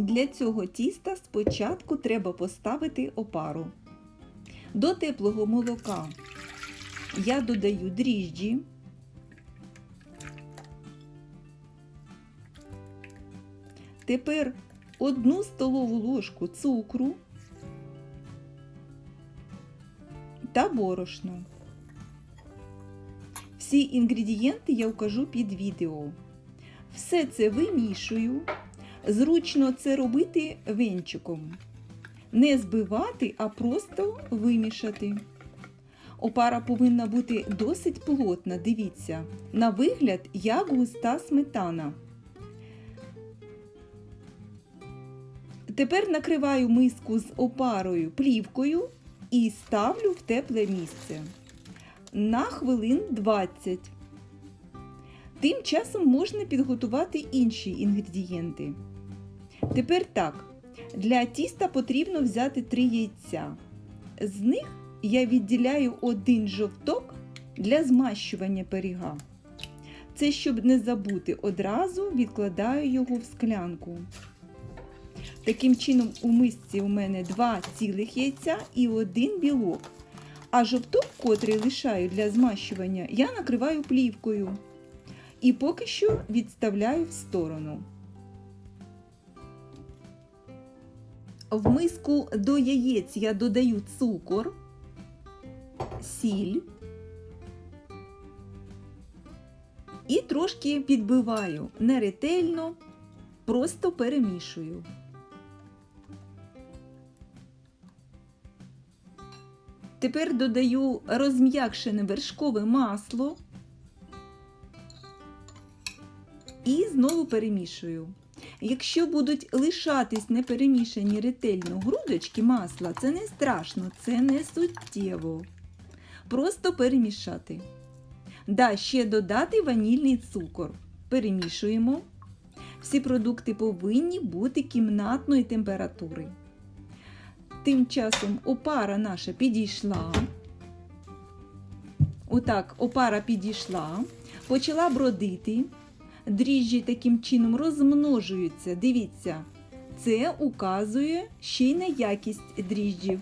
Для цього тіста спочатку треба поставити опару. До теплого молока я додаю дріжджі. Тепер одну столову ложку цукру та борошно. Всі інгредієнти я вкажу під відео. Все це вимішую. Зручно це робити венчиком. Не збивати, а просто вимішати. Опара повинна бути досить плотна, дивіться, на вигляд, як густа сметана. Тепер накриваю миску з опарою плівкою і ставлю в тепле місце на хвилин 20. Тим часом можна підготувати інші інгредієнти. Тепер так, для тіста потрібно взяти 3 яйця. З них я відділяю один жовток для змащування пиріга. Це щоб не забути, одразу відкладаю його в склянку. Таким чином, у мисці у мене два цілих яйця і один білок. А жовток, котрий лишаю для змащування, я накриваю плівкою. І поки що відставляю в сторону. В миску до яєць я додаю цукор, сіль і трошки підбиваю не ретельно, просто перемішую. Тепер додаю розм'якшене вершкове масло і знову перемішую. Якщо будуть лишатись неперемішані ретельно грудочки масла, це не страшно, це не суттєво. Просто перемішати. Да, ще додати ванільний цукор. Перемішуємо. Всі продукти повинні бути кімнатної температури. Тим часом опара наша підійшла. Отак, опара підійшла, почала бродити. Дріжджі таким чином розмножуються. Дивіться, це указує ще й на якість дріжджів.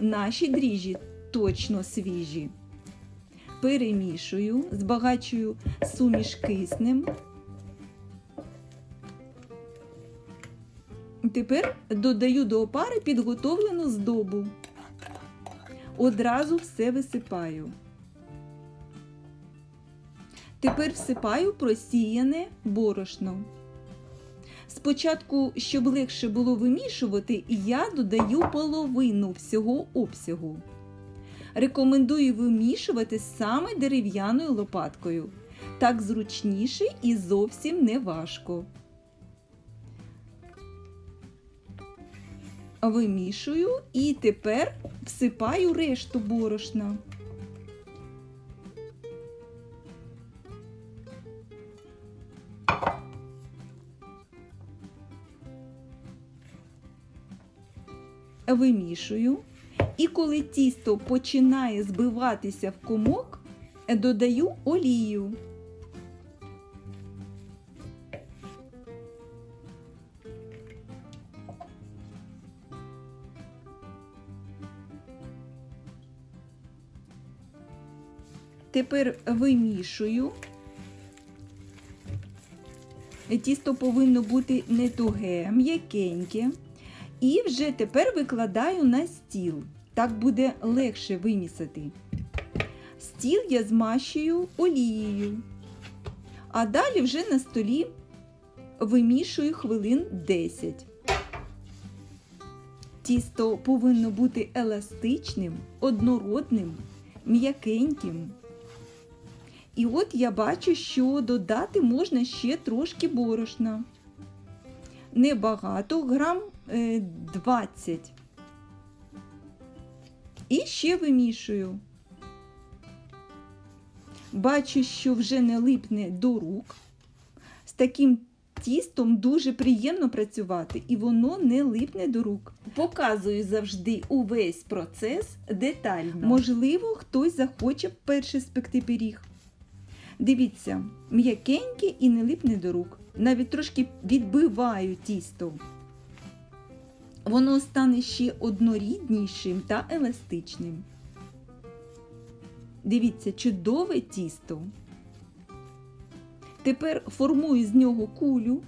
Наші дріжджі точно свіжі. Перемішую, збагачую суміш киснем. Тепер додаю до опари підготовлену здобу. Одразу все висипаю. Тепер всипаю просіяне борошно. Спочатку, щоб легше було вимішувати, я додаю половину всього обсягу. Рекомендую вимішувати саме дерев'яною лопаткою. Так зручніше і зовсім не важко. Вимішую і тепер всипаю решту борошна. Вимішую. І коли тісто починає збиватися в комок, додаю олію. Тепер вимішую. Тісто повинно бути не туге, м'якеньке. І вже тепер викладаю на стіл. Так буде легше вимісити. Стіл я змащую олією. А далі вже на столі вимішую хвилин 10. Тісто повинно бути еластичним, однородним, м'якеньким. І от я бачу, що додати можна ще трошки борошна. Небагато, грам 20. І ще вимішую. Бачу, що вже не липне до рук. З таким тістом дуже приємно працювати, і воно не липне до рук. Показую завжди увесь процес детально. Можливо, хтось захоче перший спекти пиріг. Дивіться, м'якеньке і не липне до рук. Навіть трошки відбиваю тісто. воно стане ще одноріднішим та еластичним. Дивіться, чудове тісто. Тепер формую з нього кулю.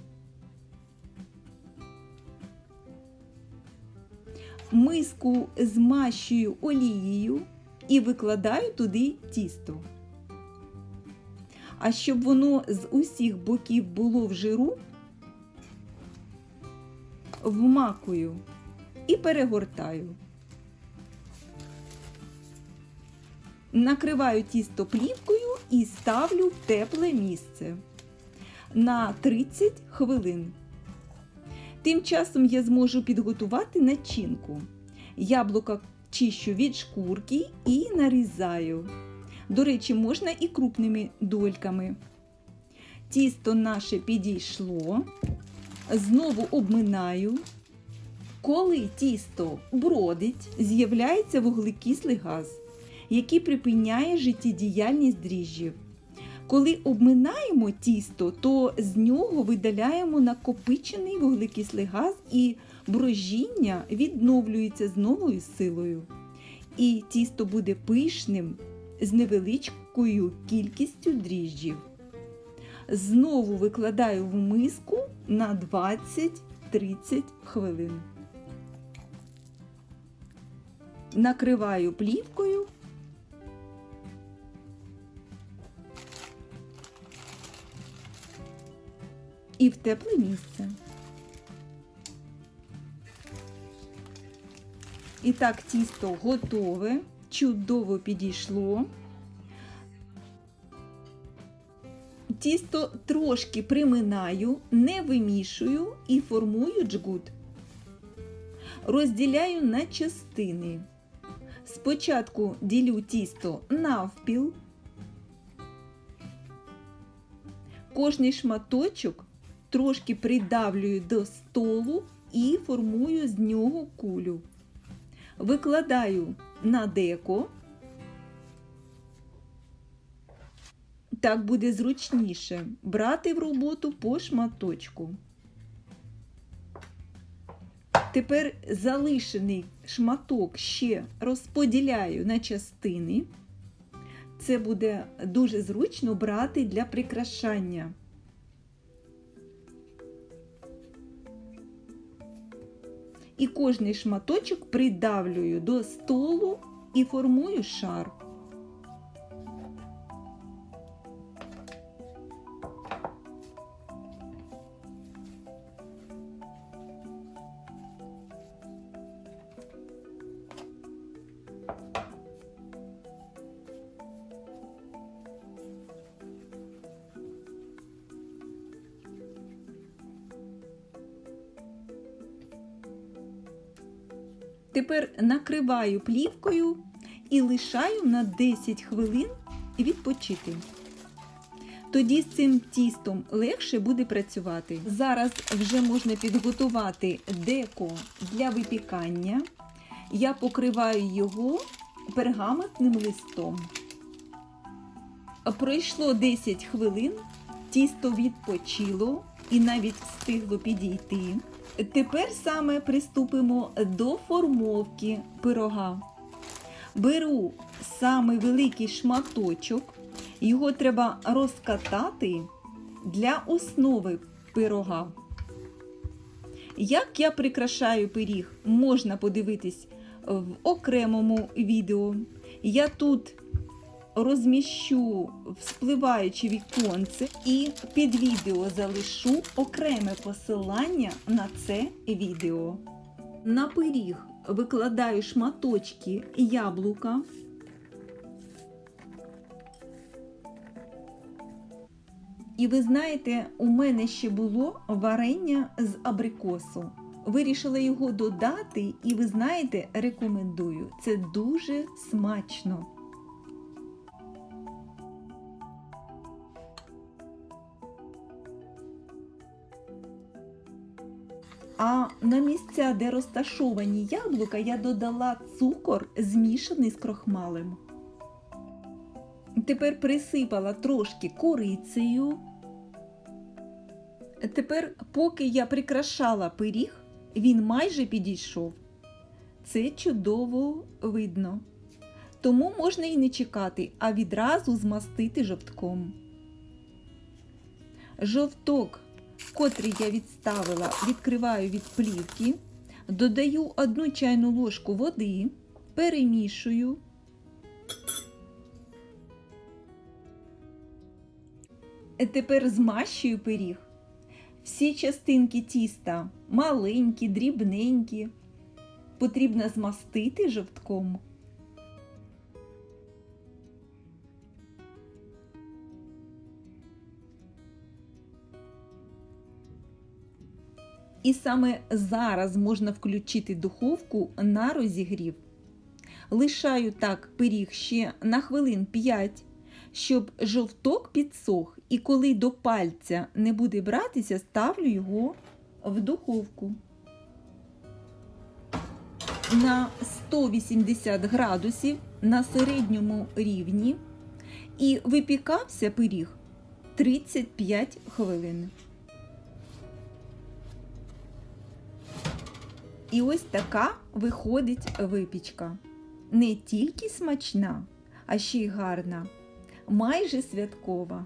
Миску змащую олією і викладаю туди тісто. А щоб воно з усіх боків було в жиру, вмакую і перегортаю. Накриваю тісто плівкою і ставлю в тепле місце на 30 хвилин. Тим часом я зможу підготувати начинку. Яблука чищу від шкурки і нарізаю. До речі, можна і крупними дольками. Тісто наше підійшло. Знову обминаю. Коли тісто бродить, з'являється вуглекислий газ, який припиняє життєдіяльність дріжджів. Коли обминаємо тісто, то з нього видаляємо накопичений вуглекислий газ і брожіння відновлюється з новою силою. І тісто буде пишним з невеличкою кількістю дріжджів. Знову викладаю в миску на 20-30 хвилин. Накриваю плівкою. І в тепле місце. І так, тісто готове, чудово підійшло. Тісто трошки приминаю, не вимішую і формую джгут. Розділяю на частини. Спочатку ділю тісто навпіл. Кожний шматочок трошки придавлюю до столу і формую з нього кулю. Викладаю на деко. Так буде зручніше брати в роботу по шматочку. Тепер залишений шматок ще розподіляю на частини. Це буде дуже зручно брати для прикрашання. І кожний шматочок придавлюю до столу і формую шар. Тепер накриваю плівкою і лишаю на 10 хвилин відпочити. Тоді з цим тістом легше буде працювати. Зараз вже можна підготувати деко для випікання. Я покриваю його пергаментним листом. Пройшло 10 хвилин, тісто відпочило і навіть встигло підійти. Тепер саме приступимо до формовки пирога. Беру самий великий шматочок, його треба розкатати для основи пирога. Як я прикрашаю пиріг, можна подивитись в окремому відео. Я тут розміщу вспливаюче віконце і під відео залишу окреме посилання на це відео. На пиріг викладаю шматочки яблука. І ви знаєте, у мене ще було варення з абрикосу. Вирішила його додати, і ви знаєте, рекомендую. Це дуже смачно. А на місця, де розташовані яблука, я додала цукор, змішаний з крохмалем. Тепер присипала трошки корицею. Тепер, поки я прикрашала пиріг, він майже підійшов. Це чудово видно. Тому можна і не чекати, а відразу змастити жовтком. Жовток, котрий я відставила, відкриваю від плівки, додаю одну чайну ложку води, перемішую. Е, Тепер змащую пиріг. Всі частинки тіста маленькі, дрібненькі. Потрібно змастити жовтком. І саме зараз можна включити духовку на розігрів. Лишаю так пиріг ще на хвилин 5, щоб жовток підсох, і коли до пальця не буде братися, ставлю його в духовку. На 180 градусів на середньому рівні і випікався пиріг 35 хвилин. І ось така виходить випічка. Не тільки смачна, а ще й гарна, майже святкова.